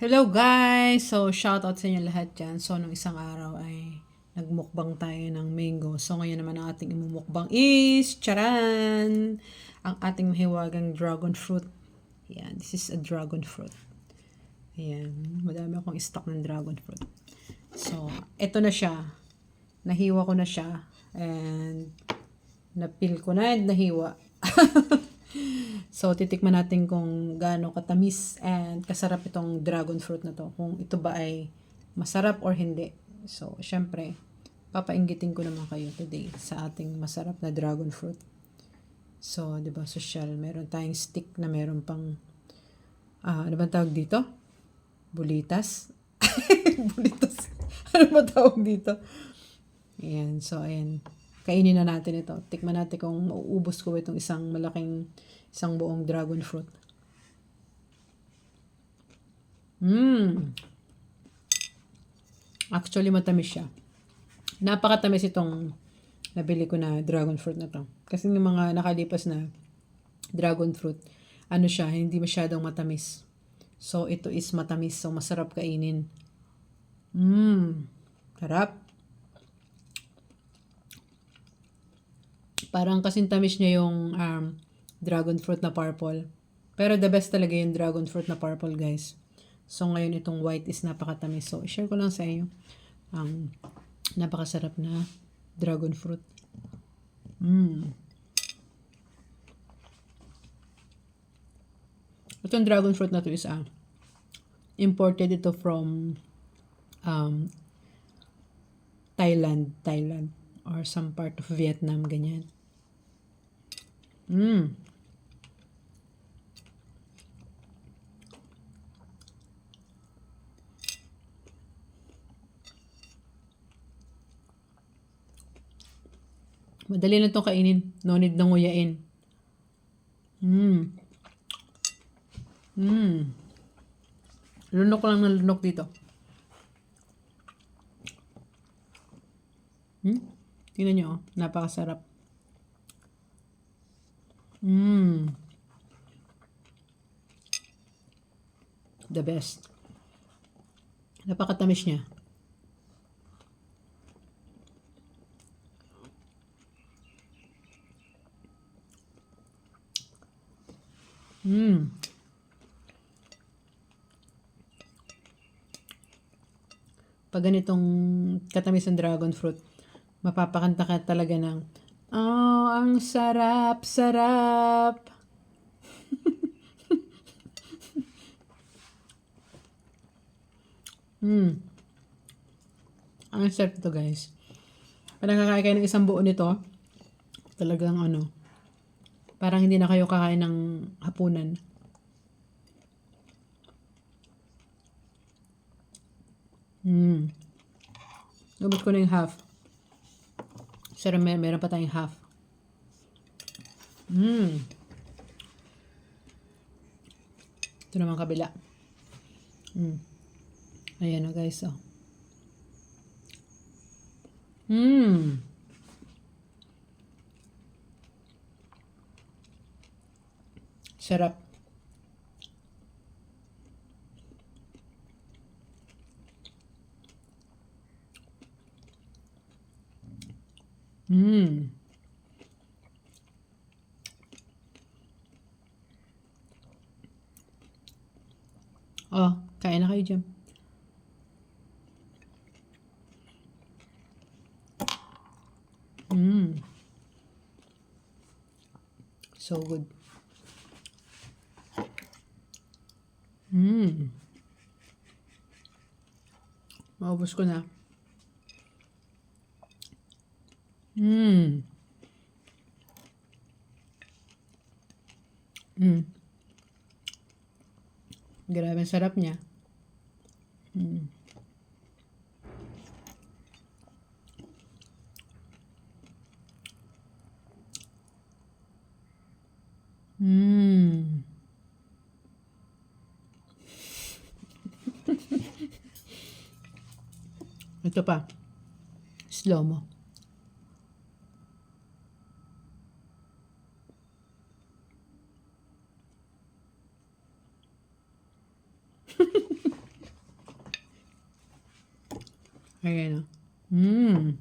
Hello guys! So, shoutout sa inyo lahat dyan. So, nung isang araw ay nagmukbang tayo ng mango. So, ngayon naman ang ating imumukbang is, charan! Ang ating mahiwagang dragon fruit. Yan, this is a dragon fruit. Ayan, madami akong stock ng dragon fruit. So, eto na siya. Nahiwa ko na siya. And, napil ko na and nahiwa. So, titikman natin kung gaano katamis and kasarap itong dragon fruit na to. Kung ito ba ay masarap or hindi. So, syempre, papainggitin ko naman kayo today sa ating masarap na dragon fruit. So, di ba, social. Meron tayong stick na meron pang, ah, ano ba tawag dito? Bulitas? Bulitas. ano ba tawag dito? Ayan, so ayan. Kainin na natin ito. Tikman natin kung mauubos ko itong isang malaking, isang buong dragon fruit. Mmm. Actually, matamis siya. Napakatamis itong nabili ko na dragon fruit na to. Kasi yung mga nakalipas na dragon fruit, ano siya, hindi masyadong matamis. So, ito is matamis. So, masarap kainin. Mmm. Sarap. Parang kasing tamis niya yung um, dragon fruit na purple. Pero the best talaga yung dragon fruit na purple, guys. So, ngayon itong white is napakatamis. So, share ko lang sa inyo ang napakasarap na dragon fruit. Mmm. Itong dragon fruit na to is ah, imported ito from um, Thailand, Thailand or some part of Vietnam, ganyan. Mm. Madali na itong kainin. No need na nguyain. Mm. Mm. Lunok lang ng lunok dito. Hmm? Tingnan nyo, oh. napakasarap. Mmm. The best. Napakatamis niya. Mmm. Pag ganitong katamis ng dragon fruit, mapapakanta ka talaga ng, Oh, ang sarap, sarap. Hmm. Ang sarap to guys. Pag nakakain kayo ng isang buo nito, talagang ano, parang hindi na kayo kakain ng hapunan. Hmm. Gabot ko na yung half. Sir, may, meron pa tayong half. Mmm. Ito naman kabila. Mm. Ayan o guys, oh. Mmm. Sarap. Mmm. Oh, kain na kayo dyan. Mmm. So good. Mmm. Maubos ko na. Mmm. Mm. Grabe, sarap niya. Mm. Mm. Ito pa. Slow mo. Ayan. Mmm.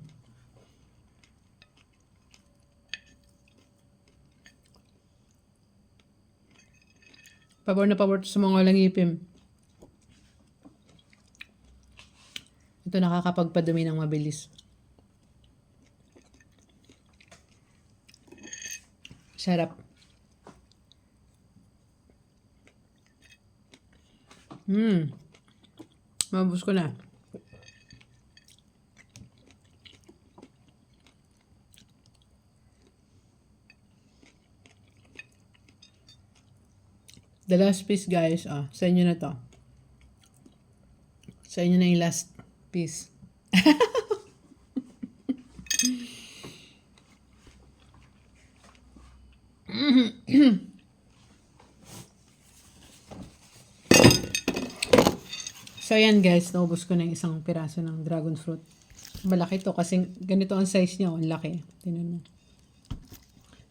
Pabor na pabor sa mga walang ipim. Ito nakakapagpadumi ng mabilis. Sarap. Hmm. Mabus ko na. The last piece guys, ah, sa inyo na to. Sa inyo na yung last piece. So, yan guys, naubos ko na yung isang piraso ng dragon fruit. Malaki to kasi ganito ang size niya. oh, Ang laki. Tingnan mo.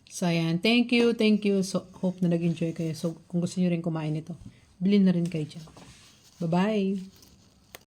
So, ayan. Thank you, thank you. So, hope na nag-enjoy kayo. So, kung gusto niyo rin kumain ito, bilhin na rin kayo dyan. Bye-bye!